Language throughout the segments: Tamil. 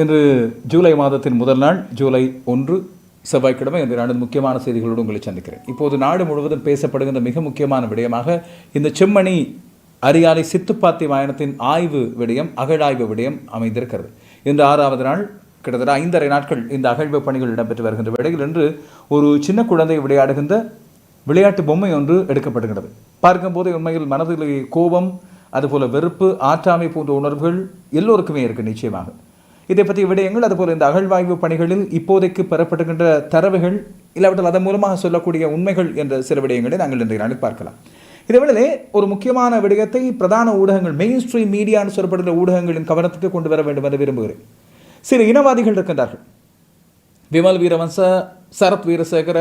இன்று ஜூலை மாதத்தின் முதல் நாள் ஜூலை ஒன்று செவ்வாய்க்கிழமை இந்த நாடு முக்கியமான செய்திகளோடு உங்களை சந்திக்கிறேன். இப்போது நாடு முழுவதும் பேசப்படுகின்ற மிக முக்கியமான விடயமாக இந்த செம்மணி அரியாலை சித்துப்பாத்தி வாயனத்தின் ஆய்வு விடயம் அகழாய்வு விடயம் அமைந்திருக்கிறது. இன்று ஆறாவது நாள் கிட்டத்தட்ட ஐந்தரை நாட்கள் இந்த அகழ்வு பணிகள் இடம்பெற்று வருகின்ற வேளையில் இன்று ஒரு சின்ன குழந்தை விளையாடுகின்ற விளையாட்டு பொம்மை ஒன்று எடுக்கப்படுகிறது பார்க்கும்போது உண்மையில் மனதிலே கோபம் அதுபோல வெறுப்பு ஆற்றாமை போன்ற உணர்வுகள் எல்லோருக்குமே இருக்கு நிச்சயமாக. இதை பற்றிய விடயங்கள் அதுபோல் இந்த அகழ்வாய்வு பணிகளில் இப்போதைக்கு பெறப்படுகின்ற தரவுகள் இல்லாவிட்டால் அதன் மூலமாக சொல்லக்கூடிய உண்மைகள் என்ற சில விடயங்களை நாங்கள் இன்றைய நாளில் பார்க்கலாம். இதேவேளை ஒரு முக்கியமான விடயத்தை பிரதான ஊடகங்கள் மெயின் ஸ்ட்ரீம் மீடியான்னு சொல்லப்படுகிற ஊடகங்களின் கவனத்துக்கு கொண்டு வர வேண்டும் என்று விரும்புகிறேன். சில இனவாதிகள் இருக்கின்றார்கள். விமல் வீரவன்ச சரத் வீரசேகர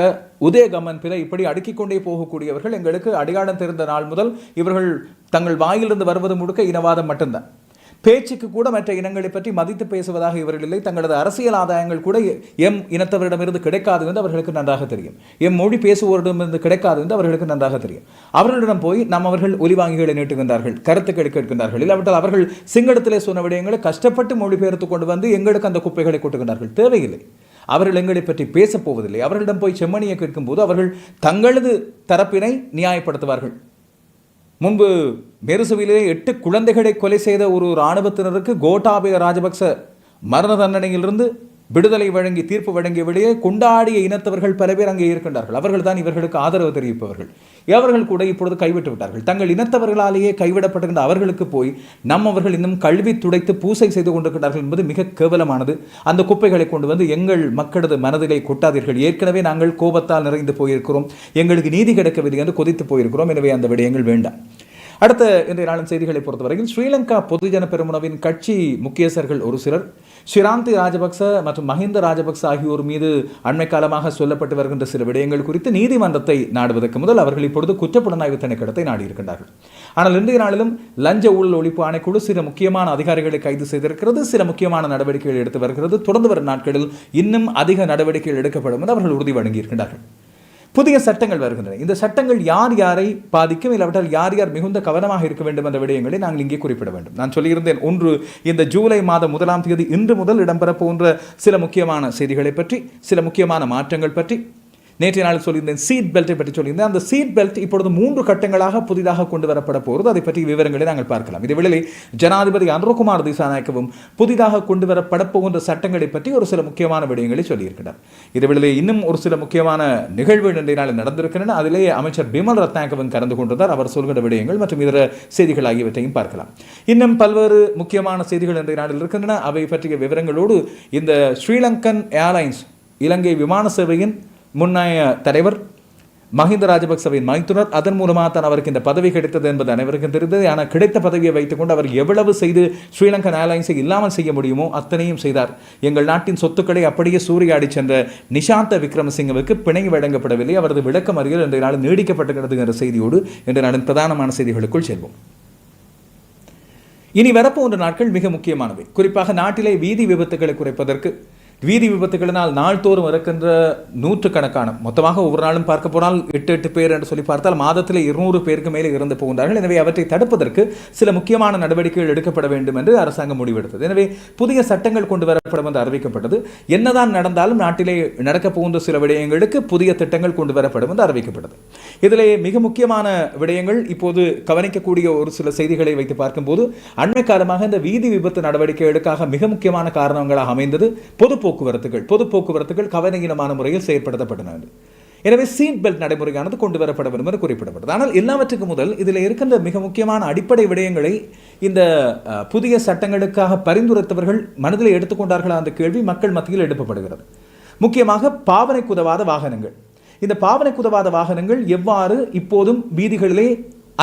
உதயகமன் பிற இப்படி அடுக்கிக் கொண்டே போகக்கூடியவர்கள் எங்களுக்கு அடையாளம் தெரிந்த நாள் முதல் இவர்கள் தங்கள் வாயிலிருந்து வருவது முழுக்க இனவாதம் மட்டும்தான். பேச்சுக்கு கூட மற்ற இனங்களை பற்றி மதித்து பேசுவதாக இவர்கள் இல்லை. தங்களது அரசியல் ஆதாயங்கள் கூட எம் இனத்தவரிடமிருந்து கிடைக்காது என்று அவர்களுக்கு நன்றாக தெரியும். எம் மொழி பேசுவோரிடமிருந்து கிடைக்காது என்று அவர்களுக்கு நன்றாக தெரியும். அவர்களிடம் போய் நாம் அவர்கள் ஒலிவாங்கிகளை நீட்டுகின்றார்கள் கருத்துக்களை கேட்கின்றார்கள். இல்லாவிட்டால் அவர்கள் சிங்களத்திலே சொன்ன விடயங்களை கஷ்டப்பட்டு மொழிபெயர்த்து கொண்டு வந்து எங்களுக்கு அந்த குப்பைகளை கொட்டுகின்றார்கள். தேவையில்லை. அவர்கள் எங்களை பற்றி பேசப்போவதில்லை அவர்களிடம் போய் செம்மணியை கேட்கும்போது அவர்கள் தங்களது தரப்பினை நியாயப்படுத்துவார்கள். முன்பு மெருசுவிலே எட்டு குழந்தைகளை கொலை செய்த ஒரு இராணுவத்தினருக்கு கோட்டாபய ராஜபக்ச மரண தண்டனையிலிருந்து விடுதலை வழங்கி தீர்ப்பு வழங்கிய வெளியே கொண்டாடிய இனத்தவர்கள் பல பேர் அங்கே இருக்கின்றார்கள். அவர்கள் தான் இவர்களுக்கு ஆதரவு தெரிவிப்பவர்கள். இவர்கள் கூட இப்பொழுது கைவிட்டு விட்டார்கள். தங்கள் இனத்தவர்களாலேயே கைவிடப்பட்டிருந்த அவர்களுக்கு போய் நம்மவர்கள் இன்னும் கல்வி துடைத்து பூசை செய்து கொண்டிருக்கிறார்கள் என்பது மிக கேவலமானது. அந்த குப்பைகளை கொண்டு வந்து எங்கள் மக்களது மனதிலே கொட்டாதீர்கள். ஏற்கனவே நாங்கள் கோபத்தால் நிறைந்து போயிருக்கிறோம். எங்களுக்கு நீதி கிடைக்கவில்லை என்று கொதித்து போயிருக்கிறோம். எனவே அந்த விடயங்கள் வேண்டாம். அடுத்த இன்றைய நாளின் செய்திகளை பொறுத்தவரையில் ஸ்ரீலங்கா பொதுஜன பெருமுனவின் கட்சி முக்கியஸ்தர்கள் ஒரு சிலர் ஷிராந்தி ராஜபக்ச மற்றும் மஹிந்த ராஜபக்ச ஆகியோர் மீது அண்மை காலமாக சொல்லப்பட்டு வருகின்ற சில விடயங்கள் குறித்து நீதிமன்றத்தை நாடுவதற்கு முதல் அவர்கள் இப்பொழுது குற்றப்புலனாய்வு திணைக்களத்தை நாடியிருக்கின்றார்கள். ஆனால் இன்றைய நாளிலும் லஞ்ச ஊழல் ஒழிப்பு ஆணைக்குழு சில முக்கியமான அதிகாரிகளை கைது செய்திருக்கிறது சில முக்கியமான நடவடிக்கைகள் எடுத்து வருகிறது. தொடர்ந்து வரும் நாட்களில் இன்னும் அதிக நடவடிக்கைகள் எடுக்கப்படும் என்று அவர்கள் உறுதி வழங்கியிருக்கின்றார்கள். புதிய சட்டங்கள் வருகின்றன. இந்த சட்டங்கள் யார் யாரை பாதிக்கும்? இல்லாவிட்டால் யார் யார் மிகுந்த கவனமாக இருக்க வேண்டும் என்ற விடயங்களை நாங்கள் இங்கே குறிப்பிட வேண்டும். நான் சொல்லியிருந்தேன் ஒன்று இந்த ஜூலை மாதம் முதலாம் தேதி இன்று முதல் இடம்பெற போன்ற சில முக்கியமான செய்திகளை பற்றி சில முக்கியமான மாற்றங்கள் பற்றி நேற்றைய நாளில் சொல்லியிருந்தேன் சீட் பெல்ட்டை பற்றி சொல்லியிருந்தேன். அந்த சீட் பெல்ட் இப்பொழுது மூன்று கட்டங்களாக புதிதாக கொண்டு வரப்பட போகிறது. அதை பற்றி விவரங்களை நாங்கள் பார்க்கலாம். இது ஜனாதிபதி அனுரகுமார் திசாநாயக்கவும் புதிதாக கொண்டு வரப்பட போகின்ற சட்டங்களை பற்றி ஒரு சில முக்கியமான விடயங்களை சொல்லியிருக்கிறார். இது இன்னும் ஒரு சில முக்கியமான நிகழ்வு நாளில் நடந்திருக்கின்றன. அதிலேயே அமைச்சர் பிமல் ரத்னாகவும் கலந்து கொண்டிருந்தார். அவர் சொல்கிற விடயங்கள் மற்றும் இதர செய்திகள் ஆகியவற்றையும் பார்க்கலாம். இன்னும் பல்வேறு முக்கியமான செய்திகள் இன்றைய நாளில் இருக்கின்றன. அவை பற்றிய விவரங்களோடு இந்த ஸ்ரீலங்கன் ஏர்லைன்ஸ் இலங்கை விமான சேவையின் முன்னைய தலைவர் மஹிந்த ராஜபக்சவின் மைத்துனர் அதன் மூலமாக தான் அவருக்கு இந்த பதவி கிடைத்தது என்பது அனைவருக்கும் தெரிந்தது. ஆனால் கிடைத்த பதவியை வைத்துக்கொண்டு அவர் எவ்வளவு செய்து ஸ்ரீலங்கன் ஏர்லைன்ஸை இல்லாமல் செய்ய முடியுமோ அத்தனையும் செய்தார். எங்கள் நாட்டின் சொத்துக்களை அப்படியே சூறையாடி சென்ற நிஷாந்த விக்ரமசிங்கவுக்கு பிணை வழங்கப்படவில்லை. அவரது விளக்கம் அருகில் இன்றைய நாள் நீடிக்கப்பட்டுகிறது என்ற செய்தியோடு இன்றைய நாளின் பிரதானமான செய்திகளுக்குள் செல்வோம். இனி வரப்போன்ற நாட்கள் மிக முக்கியமானவை. குறிப்பாக நாட்டிலே வீதி விபத்துகளை குறைப்பதற்கு வீதி விபத்துகளினால் நாள்தோறும் இறக்கின்ற நூற்றுக்கணக்கான மொத்தமாக ஒவ்வொரு நாளும் பார்க்க போனால் எட்டு எட்டு பேர் என்று சொல்லி பார்த்தால் மாதத்தில் இருநூறு பேருக்கு மேலே இறந்து போகின்றார்கள். எனவே அவற்றை தடுப்பதற்கு சில முக்கியமான நடவடிக்கைகள் எடுக்கப்பட வேண்டும் என்று அரசாங்கம் முடிவெடுத்தது. எனவே புதிய சட்டங்கள் கொண்டு வரப்படும் என்று அறிவிக்கப்பட்டது. என்னதான் நடந்தாலும் நாட்டிலே நடக்கப் போகின்ற சில விடயங்களுக்கு புதிய திட்டங்கள் கொண்டு வரப்படும் என்று அறிவிக்கப்பட்டது. இதிலே மிக முக்கியமான விடயங்கள் இப்போது கவனிக்கக்கூடிய ஒரு சில செய்திகளை வைத்து பார்க்கும்போது அண்மை காலமாக இந்த வீதி விபத்து நடவடிக்கைகளுக்காக மிக முக்கியமான காரணங்களாக அமைந்தது. பொது போக்குவரத்துகள் பொது போக்குவரத்துகள் கவனகீனமான முறையில் செயற்படுத்தப்பட்டன. எனவே சீட் பெல்ட் நடைமுறையானது கொண்டு வரப்பட வேண்டும் என்று குறிப்பிடப்பட்டது. ஆனால் எல்லாவற்றுக்கு முதல் இதில் இருக்கின்ற மிக முக்கியமான அடிப்படை விடயங்களை இந்த புதிய சட்டங்களுக்காக பரிந்துரைத்தவர்கள் மனதில் எடுத்துக்கொண்டார்களா அந்த கேள்வி மக்கள் மத்தியில் எழுப்பப்படுகிறது. முக்கியமாக பாவனை குதவாத வாகனங்கள். இந்த பாவனை குதவாத வாகனங்கள் எவ்வாறு இப்போதும் வீதிகளிலே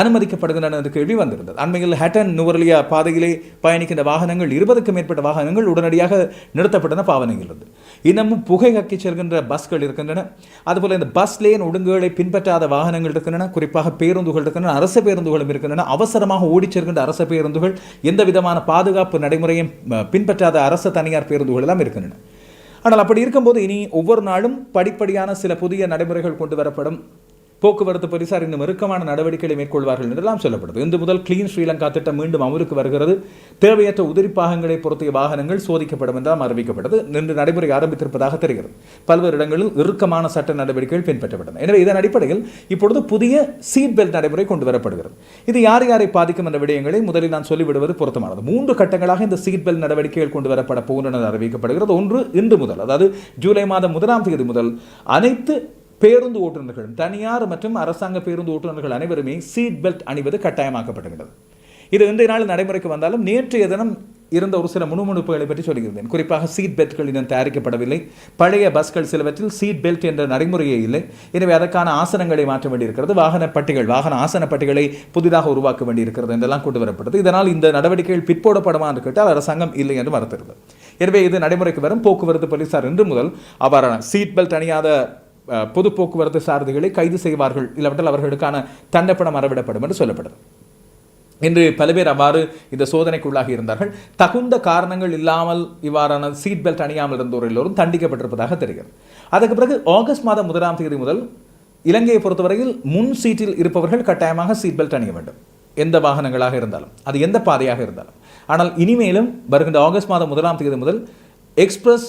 அனுமதிக்கப்படுகின்றன என்ற கேள்வி வந்திருந்தது. அண்மையில் ஹேட்டன் நுவர்லியா பாதையிலே பயணிக்கின்ற வாகனங்கள் இருபதுக்கும் மேற்பட்ட வாகனங்கள் உடனடியாக நிறுத்தப்பட்டன பாவனையிலிருந்து இன்னமும் புகை கக்கி செல்கின்ற பஸ்கள் இருக்கின்றன. அதுபோல் இந்த பஸ் லேன் ஒழுங்குகளை பின்பற்றாத வாகனங்கள் இருக்கின்றன. குறிப்பாக பேருந்துகள் இருக்கின்றன. அரசு பேருந்துகளும் இருக்கின்றன. அவசரமாக ஓடிச் செல்கின்ற அரசு பேருந்துகள் எந்த விதமான பாதுகாப்பு நடைமுறையும் பின்பற்றாத அரசு தனியார் பேருந்துகள் எல்லாம் இருக்கின்றன. ஆனால் அப்படி இருக்கும்போது இனி ஒவ்வொரு நாளும் படிப்படியான சில புதிய நடைமுறைகள் கொண்டு வரப்படும். போக்குவரத்து போலீசார் இன்னும் இறுக்கமான நடவடிக்கைகளை மேற்கொள்வார்கள் என்றெல்லாம் சொல்லப்படுது. இன்று முதல் கிளீன் ஸ்ரீலங்கா திட்டம் மீண்டும் அமலுக்கு வருகிறது. தேவையற்ற உதிரி பாகங்களை பொருத்திய வாகனங்கள் சோதிக்கப்படும் என்றும் அறிவிக்கப்பட்டது. இன்று நடைமுறை ஆரம்பித்திருப்பதாக தெரிகிறது. பல்வேறு இடங்களில் இறுக்கமான சட்ட நடவடிக்கைகள் பின்பற்றப்பட்டன. எனவே இதன் அடிப்படையில் இப்பொழுது புதிய சீட் பெல்ட் நடைமுறை கொண்டு வரப்படுகிறது. இது யார் யாரை பாதிக்கும் என்ற விடயங்களை முதலில் நான் சொல்லிவிடுவது பொருத்தமானது. மூன்று கட்டங்களாக இந்த சீட் பெல்ட் நடவடிக்கைகள் கொண்டு வரப்பட போகின்றன அறிவிக்கப்படுகிறது. ஒன்று இன்று முதல் அதாவது ஜூலை மாதம் முதலாம் தேதி முதல் அனைத்து பேருந்து ஓட்டுநர்களும் தனியார் மற்றும் அரசாங்க பேருந்து ஓட்டுநர்கள் அனைவருமே சீட் பெல்ட் அணிவது கட்டாயமாக்கப்படுகிறது இது இன்றைய நாள் நடைமுறைக்கு வந்தாலும் நேற்றைய தினம் இருந்த ஒரு சில முணுமுணுப்புகளை பற்றி சொல்லியிருந்தேன். குறிப்பாக சீட் பெல்ட்கள் இன்னும் தயாரிக்கப்படவில்லை. பழைய பஸ்கள் சிலவற்றில் சீட் பெல்ட் என்ற நடைமுறையே இல்லை. எனவே அதற்கான ஆசனங்களை மாற்ற வேண்டியிருக்கிறது. வாகன பட்டிகள் வாகன ஆசன பட்டிகளை புதிதாக உருவாக்க வேண்டியிருக்கிறது என்றெல்லாம் கொண்டு வரப்பட்டது. இதனால் இந்த நடவடிக்கைகள் பிற்போடப்படுமா என்று கேட்டால் அரசாங்கம் இல்லை என்று மறுத்திருந்தது. எனவே இது நடைமுறைக்கு வரும். போக்குவரத்து போலீசார் இன்று முதல் அவ்வாறான சீட் பெல்ட் அணியாத பொது போக்குவரத்து சாரதிகளை கைது செய்வார்கள் இல்லாவிட்டால் அவர்களுக்கான தண்டப்பணம் அறவிடப்படும் என்று சொல்லப்படுது. இன்று பல பேர் அவ்வாறு இந்த சோதனைக்குள்ளாகி இருந்தார்கள். தகுந்த காரணங்கள் இல்லாமல் இவ்வாறான சீட் பெல்ட் அணியாமல் இருந்தோர் எல்லோரும் தண்டிக்கப்பட்டிருப்பதாக தெரிகிறது. அதற்கு பிறகு ஆகஸ்ட் மாதம் முதலாம் தேதி முதல் இலங்கையை பொறுத்தவரையில் முன் சீட்டில் இருப்பவர்கள் கட்டாயமாக சீட் பெல்ட் அணிய வேண்டும். எந்த வாகனங்களாக இருந்தாலும் அது எந்த பாதையாக இருந்தாலும். ஆனால் இனிமேலும் வருகின்ற ஆகஸ்ட் மாதம் முதலாம் தேதி முதல் எக்ஸ்பிரஸ்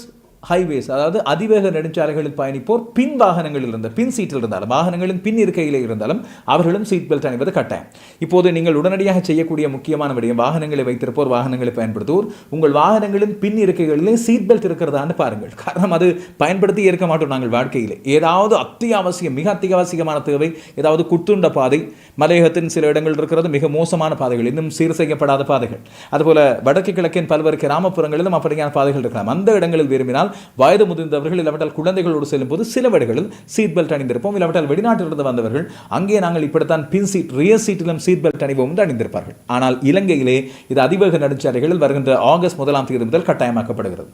ஹைவேஸ் அதாவது அதிவேக நெடுஞ்சாலைகளில் பயணிப்போர் பின் வாகனங்களில் இருந்த பின் சீட்டில் இருந்தாலும் வாகனங்களின் பின் இருக்கையிலே இருந்தாலும் அவர்களும் சீட் பெல்ட் அணிவது கட்டாயம். இப்போது நீங்கள் உடனடியாக செய்யக்கூடிய முக்கியமான விடயம் வாகனங்களை வைத்திருப்போர் வாகனங்களை பயன்படுத்துவோர் உங்கள் வாகனங்களின் பின் இருக்கைகளிலே சீட் பெல்ட் இருக்கிறதான்னு பாருங்கள். காரணம் அது பயன்படுத்தி இருக்க மாட்டோம் நாங்கள் வாழ்க்கையில். ஏதாவது அத்தியாவசியம் மிக அத்தியாவசியமான தேவை ஏதாவது குத்துண்ட பாதை மலையகத்தின் சில இடங்கள் இருக்கிறது மிக மோசமான பாதைகள் இன்னும் சீர் செய்யப்படாத பாதைகள். அதுபோல வடக்கு கிழக்கின் பல்வேறு கிராமப்புறங்களிலும் அப்படியான பாதைகள் இருக்கலாம். அந்த இடங்களில் விரும்பினால் வயது முதிர்ந்தவர்கள் இல்லாவிட்டால் குழந்தைகளோடு செல்லும் போது சில வழிகளில் சீட் பெல்ட் அணிந்திருப்போம். இல்லாவிட்டால் வெளிநாட்டிலிருந்து வந்தவர்கள் அங்கே நாங்கள் இப்படித்தான் பின் சீட் ரியர் சீட்டிலும் சீட் பெல்ட் அணிவோம் என்று அணிந்திருப்பார்கள். ஆனால் இலங்கையிலே இது அதிவேக நெடுஞ்சாலைகளில் வருகின்ற ஆகஸ்ட் முதலாம் தேதி முதல் கட்டாயமாக்கப்படுகிறது.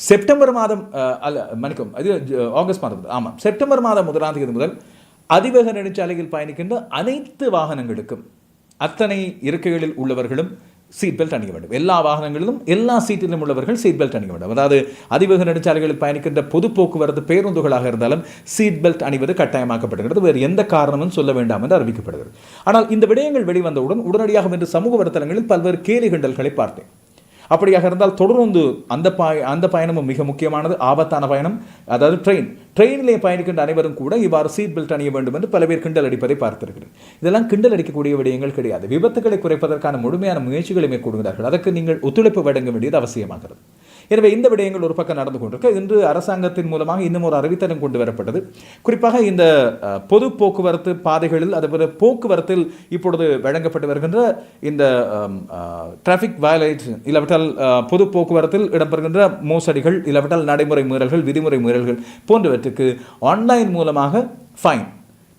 செப்டம்பர் மாதம் அல்ல மன்னிக்கும் இது ஆகஸ்ட் மாதம் ஆமாம். செப்டம்பர் மாதம் முதலாம் தேதி முதல் அதிவேக நெடுஞ்சாலையில் பயணிக்கின்ற அனைத்து வாகனங்களுக்கும் அத்தனை இருக்கைகளில் உள்ளவர்களும் சீட் பெல்ட் அணிய வேண்டும். எல்லா வாகனங்களிலும் எல்லா சீட்டிலும் உள்ளவர்கள் சீட் பெல்ட் அணிய வேண்டும். அதாவது அதிவேக நெடுஞ்சாலைகளில் பயணிக்கின்ற பொது போக்குவரத்து பேருந்துகளாக இருந்தாலும் சீட் பெல்ட் அணிவது கட்டாயமாக்கப்படுகிறது. வேறு எந்த காரணமும் சொல்ல வேண்டாம் என்று அறிவிக்கப்படுகிறது. ஆனால் இந்த விடயங்கள் வெளிவந்தவுடன் உடனடியாக இன்று சமூக வலைத்தளங்களில் பல்வேறு கேலி கிண்டல்களை பார்த்தேன். அப்படியாக இருந்தால் தொடர்ந்து அந்த பாய அந்த பயணமும் மிக முக்கியமானது. ஆபத்தான பயணம். அதாவது ட்ரெயின் ட்ரெயினிலே பயணிக்கின்ற அனைவரும் கூட இவ்வாறு சீட் பெல்ட் அணிய வேண்டும் என்று பல பேர் கிண்டல் அடிப்பதை பார்த்திருக்கிறேன். இதெல்லாம் கிண்டல் அடிக்கக்கூடிய விடயங்கள் கிடையாது. விபத்துகளை குறைப்பதற்கான முழுமையான முயற்சிகளை மேற்கொள்கிறார்கள். அதற்கு நீங்கள் ஒத்துழைப்பு வழங்க வேண்டியது அவசியமாகிறது. எனவே இந்த விடயங்கள் ஒரு பக்கம் நடந்து கொண்டிருக்க. இன்று அரசாங்கத்தின் மூலமாக இன்னும் ஒரு அறிவித்தலம் கொண்டு வரப்பட்டது. குறிப்பாக இந்த பொது போக்குவரத்து பாதைகளில் அதுபோல போக்குவரத்தில் இப்பொழுது வழங்கப்பட்டு வருகின்ற இந்த டிராஃபிக் வயலேஷன் இல்லாவிட்டால் பொது போக்குவரத்தில் இடம்பெறுகின்ற மோசடிகள் இல்லாவிட்டால் நடைமுறை மீறல்கள் விதிமுறை மீறல்கள் போன்றவற்றுக்கு ஆன்லைன் மூலமாக ஃபைன்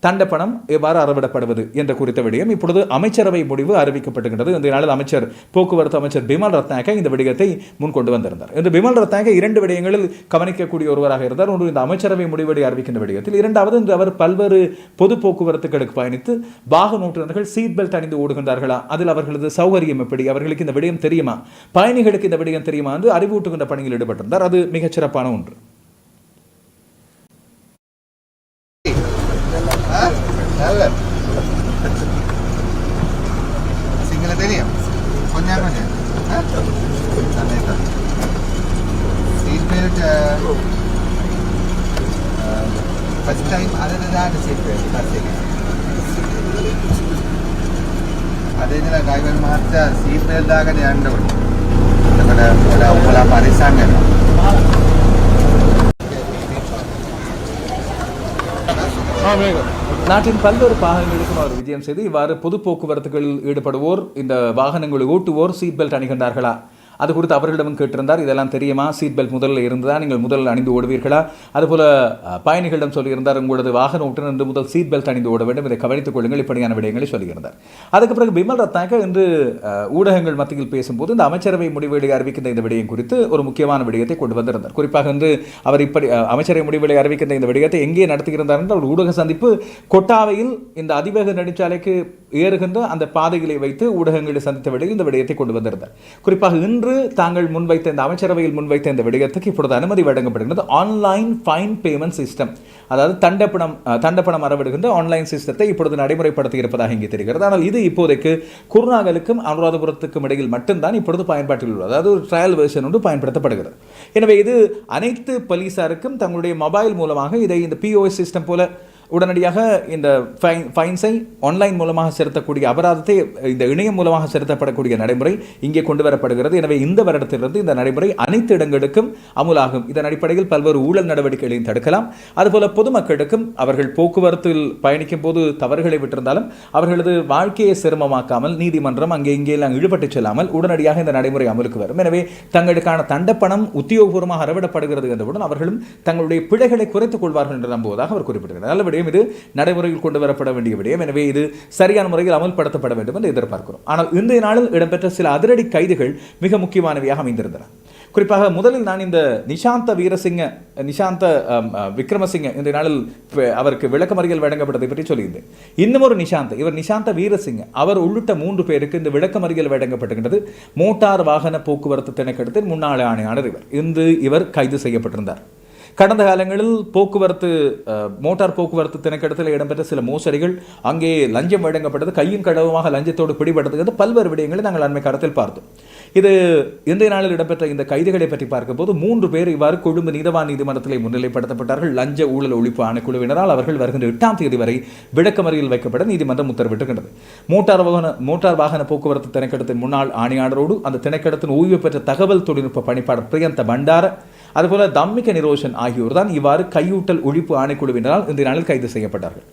தண்ட பணம் எவ்வாறு அறவிடப்படுவது என்ற குறித்த விடயம் இப்பொழுது அமைச்சரவை முடிவு அறிவிக்கப்பட்டுகின்றது இந்த நாளில் அமைச்சர் போக்குவரத்து அமைச்சர் பிமல் ரத்னாக இந்த விடயத்தை முன்கொண்டு வந்திருந்தார். இந்த பிமல் ரத்னாக இரண்டு விடயங்களில் கவனிக்கக்கூடிய ஒருவராக இருந்தார். ஒன்று இந்த அமைச்சரவை முடிவடை அறிவிக்கின்ற விடயத்தில் இரண்டாவது இன்று அவர் பல்வேறு பொது போக்குவரத்துகளுக்கு பயணித்து வாகன ஓட்டுநர்கள் சீட் பெல்ட் அணிந்து ஓடுகின்றார்களா? அதில் அவர்களது சௌகரியம் எப்படி? அவர்களுக்கு இந்த விடயம் தெரியுமா? பயணிகளுக்கு இந்த விடயம் தெரியுமா? என்று அறிவூட்டுகின்ற பணியில் ஈடுபட்டிருந்தார். அது மிகச்சிறப்பான ஒன்று. ෆස්ට් ටයිම් අද දාන්න සීට් බෙල්ට් පස්සේ අද ඉඳලා ගයිවර් මහත්තයා සීට් බෙල්ට් දාගෙන යන්න ඕනේ එතකොට ඔයාලා ඔයාලා පරිස්සම් වෙනවා நாட்டின் பல்வேறு பாகங்களுக்கும் அவர் விஜயம் செய்து இவ்வாறு பொது போக்குவரத்துகளில் ஈடுபடுவோர் இந்த வாகனங்களை ஓட்டுவோர் சீட் பெல்ட் அணிகின்றார்களா அது குறித்து அவர்களிடமும் கேட்டிருந்தார். இதெல்லாம் தெரியுமா? சீட் பெல்ட் முதலில் இருந்ததா? நீங்கள் முதல் அணிந்து ஓடுவீர்களா? அதுபோல பயணிகளிடம் சொல்லியிருந்தார் உங்களது வாகன ஓட்டுநர் இன்று முதல் சீட் பெல்ட் அணிந்து ஓட வேண்டும். இதை கவனித்துக் கொள்ளுங்கள். இப்படியான விடயங்களை சொல்லியிருந்தார். அதுக்கு பிறகு பிமல் ரத்னாக இன்று ஊடகங்கள் மத்தியில் பேசும்போது இந்த அமைச்சரவை முடிவுகளை அறிவிக்கின்ற இந்த விடயம் குறித்து ஒரு முக்கியமான விடயத்தை கொண்டு வந்திருந்தார். குறிப்பாக வந்து அவர் இப்படி அமைச்சரவை முடிவுகளை அறிவிக்கின்ற இந்த விடயத்தை எங்கே நடத்துகிறார் என்றால் ஒரு ஊடக சந்திப்பு கொட்டாவையில் இந்த அதிவேக நெடுஞ்சாலைக்கு ஏறுகின்ற அந்த பாதைகளை வைத்து ஊடகங்களை சந்தித்த விடையில் இந்த விடயத்தை கொண்டு வந்திருந்தார். குறிப்பாக இன்று தாங்கள் முன்வைத்த இந்த அமைச்சரவையில் முன்வைத்த இந்த விடயத்துக்கு இப்பொழுது அனுமதி வழங்கப்படுகிறது ஆன்லைன் ஃபைன் பேமெண்ட் சிஸ்டம் அதாவது தண்டப்பணம் தண்டப்பணம் அறவிடுகின்ற ஆன்லைன் சிஸ்டத்தை இப்பொழுது நடைமுறைப்படுத்தி இருப்பதாக இங்கே தெரிகிறது. ஆனால் இது இப்போதைக்கு குருநாகலுக்கும் அனுராதபுரத்துக்கும் இடையில் மட்டும்தான் இப்பொழுது பயன்பாட்டில் உள்ளது. அதாவது ஒரு ட்ரையல் வெர்ஷன் ஒன்று பயன்படுத்தப்படுகிறது. எனவே இது அனைத்து போலீஸாருக்கும் தங்களுடைய மொபைல் மூலமாக இதை இந்த பிஓஎஸ் சிஸ்டம் போல உடனடியாக இந்த ஃபைன் ஃபைன்ஸை ஆன்லைன் மூலமாக செலுத்தக்கூடிய அபராதத்தை இந்த இணையம் மூலமாக செலுத்தப்படக்கூடிய நடைமுறை இங்கே கொண்டு வரப்படுகிறது எனவே இந்த வருடத்திலிருந்து இந்த நடைமுறை அனைத்து இடங்களுக்கும் அமுலாகும். இதன் அடிப்படையில் பல்வேறு ஊழல் நடவடிக்கைகளையும் தடுக்கலாம். அதுபோல பொதுமக்களுக்கும் அவர்கள் போக்குவரத்தில் பயணிக்கும் போது தவறுகளை விட்டிருந்தாலும் அவர்களது வாழ்க்கையை சிரமமாக்காமல் நீதிமன்றம் அங்கே இங்கே எல்லாம் செல்லாமல் உடனடியாக இந்த நடைமுறை அமலுக்கு வரும். எனவே தங்களுக்கான தண்டப்பணம் உத்தியோகபூர்வமாக அறவிடப்படுகிறது என்றவுடன் அவர்களும் தங்களுடைய பிழைகளை குறைத்துக் கொள்வார்கள் என்று நம்புவதாக அவர் குறிப்பிடுகிறார் நல்லபடி விடயம். இது நடைமுறையில் கொண்டு வரப்பட வேண்டிய விடயம். எனவே இது சரியான முறையில் அமல்படுத்தப்பட வேண்டும் என்று எதிர்பார்க்கிறோம். ஆனால் இன்றைய நாளில் இடம்பெற்ற சில அதிரடி கைதுகள் மிக முக்கியமானவையாக அமைந்திருந்தன. குறிப்பாக முதலில் நான் இந்த நிஷாந்த வீரசிங்க நிஷாந்த விக்ரமசிங்க இந்த நாளில் அவருக்கு விளக்கமறியல் வழங்கப்பட்டதை பற்றி சொல்லியிருந்தேன். இன்னும் ஒரு நிஷாந்த் இவர் நிஷாந்த வீரசிங்க. அவர் உள்ளிட்ட மூன்று பேருக்கு இந்த விளக்கமறியல் வழங்கப்பட்டுகின்றது மோட்டார் வாகன போக்குவரத்து திணைக்களத்தின் முன்னாள் ஆணையாளர் இவர். இன்று இவர் கைது செய்யப்பட்டிருந்தார். கடந்த காலங்களில் போக்குவரத்து மோட்டார் போக்குவரத்து திணைக்கடத்தில் இடம்பெற்ற சில மோசடிகள் அங்கே லஞ்சம் வழங்கப்பட்டது கையும் கடவுமாக லஞ்சத்தோடு பிடிபட்டது பல்வேறு விடயங்களை நாங்கள் அண்மை காலத்தில் பார்த்தோம். இது இன்றைய நாளில் இடம்பெற்ற இந்த கைதுகளை பற்றி பார்க்கும்போது மூன்று பேர் இவ்வாறு கொழும்பு நீதவான் நீதிமன்றத்தில் முன்னிலைப்படுத்தப்பட்டார்கள். லஞ்ச ஊழல் ஒழிப்பு ஆணைக்குழுவினரால் அவர்கள் வருகின்ற எட்டாம் தேதி வரை விளக்கமறியல் வைக்கப்பட நீதிமன்றம் உத்தரவிட்டுகின்றது மோட்டார் வாகன மோட்டார் வாகன போக்குவரத்து திணைக்கடத்தின் முன்னாள் ஆணையாளரோடு அந்த திணைக்கடத்தின் ஓய்வு பெற்ற தகவல் தொழில்நுட்ப பணிப்பாளர் பிரியந்த பண்டார அதுபோல தம்மிக நிரோஷன் ஆகியோர் தான் இவ்வாறு கையூட்டல் ஒழிப்பு ஆணைக்குழுவினரால் இந்த நாளில் கைது செய்யப்பட்டார்கள்.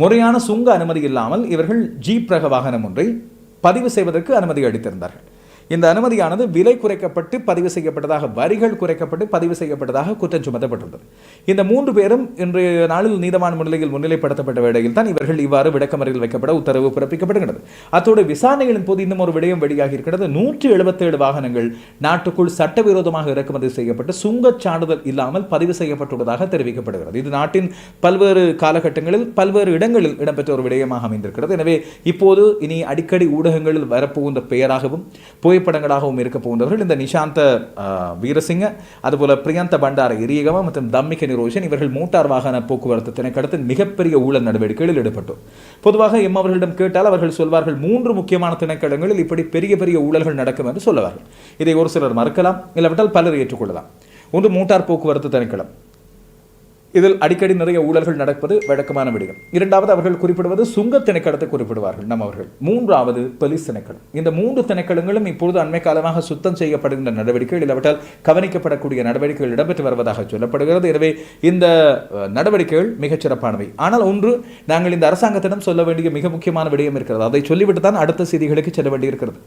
முறையான சுங்க அனுமதி இல்லாமல் இவர்கள் ஜீப் ரக வாகனம் ஒன்றை பதிவு செய்வதற்கு அனுமதி அளித்திருந்தார்கள். இந்த அனுமதியானது விலை குறைக்கப்பட்டு பதிவு செய்யப்பட்டதாக வரிகள் குறைக்கப்பட்டு பதிவு செய்யப்பட்டதாக குற்றம் சுமத்தப்பட்டுள்ளது. இந்த மூன்று பேரும் இன்றைய நாளில் நீதவான் முன்னிலையில் முன்னிலைப்படுத்தப்பட்ட வேளையில் தான் இவர்கள் இவ்வாறு விளக்கமறையில் வைக்கப்பட உத்தரவு பிறப்பிக்கப்படுகிறது அத்தோடு விசாரணைகளின் போது இன்னும் ஒரு விடயம் வெளியாகி இருக்கிறது. நூற்றி எழுபத்தேழு வாகனங்கள் நாட்டுக்குள் சட்டவிரோதமாக இறக்குமதி செய்யப்பட்டு சுங்கச் சான்றிதழ் இல்லாமல் பதிவு செய்யப்பட்டுள்ளதாக தெரிவிக்கப்படுகிறது. இது நாட்டின் பல்வேறு காலகட்டங்களில் பல்வேறு இடங்களில் இடம்பெற்ற ஒரு விடயமாக அமைந்திருக்கிறது. எனவே இப்போது இனி அடிக்கடி ஊடகங்களில் வரப்போகின்ற பெயராகவும் புகைப்படங்களாகவும் இருக்க போகின்றவர்கள். இந்த நிஷாந்த வீரசிங்க அதுபோல பிரியந்த பண்டார இரியகம மற்றும் தம்மிக நிரோஷன் இவர்கள் மோட்டார் வாகன போக்குவரத்து திணைக்களத்தில் மிகப்பெரிய ஊழல் நடவடிக்கைகளில் ஈடுபட்டோம் பொதுவாக எம் அவர்களிடம் கேட்டால் அவர்கள் சொல்வார்கள் மூன்று முக்கியமான திணைக்களங்களில் இப்படி பெரிய பெரிய ஊழல்கள் நடக்கும் என்று சொல்லுவார்கள். இதை ஒரு சிலர் மறுக்கலாம் இல்லாவிட்டால் பலர் ஏற்றுக்கொள்ளலாம். ஒன்று மோட்டார் போக்குவரத்து திணைக்களம். இதில் அடிக்கடி நிறைய ஊழல்கள் நடப்பது வழக்கமான விடயம். இரண்டாவது அவர்கள் குறிப்பிடுவது சுங்க திணைக்களத்தை குறிப்பிடுவார்கள் நம் அவர்கள். மூன்றாவது போலீஸ் திணைக்களம். இந்த மூன்று திணைக்களங்களும் இப்பொழுது அண்மை காலமாக சுத்தம் செய்யப்படுகின்ற நடவடிக்கைகள் இல்லாவிட்டால் கவனிக்கப்படக்கூடிய நடவடிக்கைகள் இடம்பெற்று வருவதாக சொல்லப்படுகிறது. எனவே இந்த நடவடிக்கைகள் மிகச் சிறப்பானவை ஆனால் ஒன்று நாங்கள் இந்த அரசாங்கத்திடம் சொல்ல வேண்டிய மிக முக்கியமான விடயம் இருக்கிறது. அதை சொல்லிவிட்டு தான் அடுத்த செய்திகளுக்கு செல்ல வேண்டியிருக்கிறது.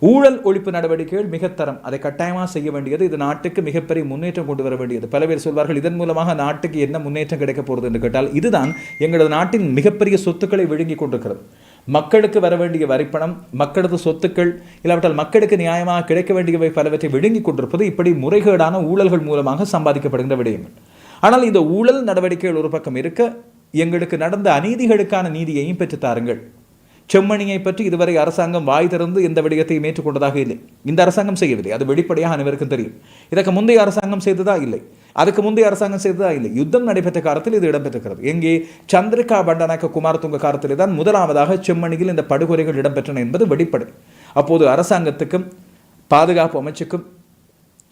ஊழல் ஒழிப்பு நடவடிக்கைகள் மிகத்தரம் அதை கட்டாயமாக செய்ய வேண்டியது இது நாட்டுக்கு மிகப்பெரிய முன்னேற்றம் கொண்டு வர வேண்டியது. பல பேர் சொல்வார்கள் இதன் மூலமாக நாட்டுக்கு என்ன முன்னேற்றம் கிடைக்க போகிறது என்று கேட்டால் இதுதான் எங்களது நாட்டின் மிகப்பெரிய சொத்துக்களை விழுங்கி கொண்டிருக்கிறது. மக்களுக்கு வர வேண்டிய வரிப்பணம் மக்களது சொத்துக்கள் இல்லாவிட்டால் மக்களுக்கு நியாயமாக கிடைக்க வேண்டியவை பலவற்றை விழுங்கி கொண்டிருப்பது இப்படி முறைகேடான ஊழல்கள் மூலமாக சம்பாதிக்கப்படுகின்ற விடயங்கள். ஆனால் இந்த ஊழல் நடவடிக்கைகள் ஒரு பக்கம் இருக்க எங்களுக்கு நடந்த அநீதிகளுக்கான நீதியையும் பெற்றுத் தாருங்கள். செம்மணியை பற்றி இதுவரை அரசாங்கம் வாய் திறந்து எந்த விடயத்தையும் ஏற்றுக்கொண்டதாக இல்லை. இந்த அரசாங்கம் செய்யவில்லை. அது வெளிப்படையாக அனைவருக்கும் தெரியும். இதற்கு முந்தைய அரசாங்கம் செய்ததா? இல்லை. அதுக்கு முந்தைய அரசாங்கம் செய்ததா? இல்லை. யுத்தம் நடைபெற்ற காலத்தில் இது இடம்பெற்றிருக்கிறது. எங்கே? சந்திரிகா பண்டநாயக்க குமாரதுங்க காலத்திலே தான் முதலாவதாக செம்மணியில் இந்த படுகொலைகள் இடம்பெற்றன என்பது வெளிப்படை. அப்போது அரசாங்கத்துக்கும் பாதுகாப்பு அமைச்சுக்கும்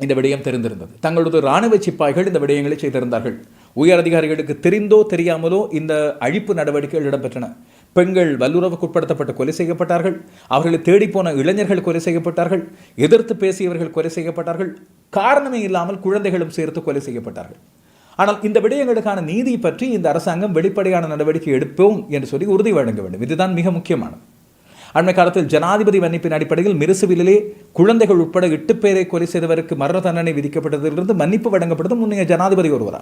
இந்த விடயம் தெரிந்திருந்தது. தங்களது இராணுவ சிப்பாய்கள் இந்த விடயங்களை செய்திருந்தார்கள். உயர் அதிகாரிகளுக்கு தெரிந்தோ தெரியாமலோ இந்த அழிப்பு நடவடிக்கைகள் இடம்பெற்றன. பெண்கள் வல்லுறவுக்குட்படுத்தப்பட்டு கொலை செய்யப்பட்டார்கள். அவர்களை தேடிப்போன இளைஞர்கள் கொலை செய்யப்பட்டார்கள். எதிர்த்து பேசியவர்கள் கொலை செய்யப்பட்டார்கள். காரணமே இல்லாமல் குழந்தைகளும் சேர்த்து கொலை செய்யப்பட்டார்கள். ஆனால் இந்த விடயங்களுக்கான நீதி பற்றி இந்த அரசாங்கம் வெளிப்படையான நடவடிக்கை எடுப்போம் என்று சொல்லி உறுதி வழங்க வேண்டும். இதுதான் மிக முக்கியமானது. அண்மை காலத்தில் ஜனாதிபதி மன்னிப்பின் அடிப்படையில் மிருசுவிலே குழந்தைகள் உட்பட எட்டு பேரை கொலை செய்தவருக்கு மரண தண்டனை விதிக்கப்பட்டதிலிருந்து மன்னிப்பு வழங்கப்பட்டது முன்னைய ஜனாதிபதி ஒருவரா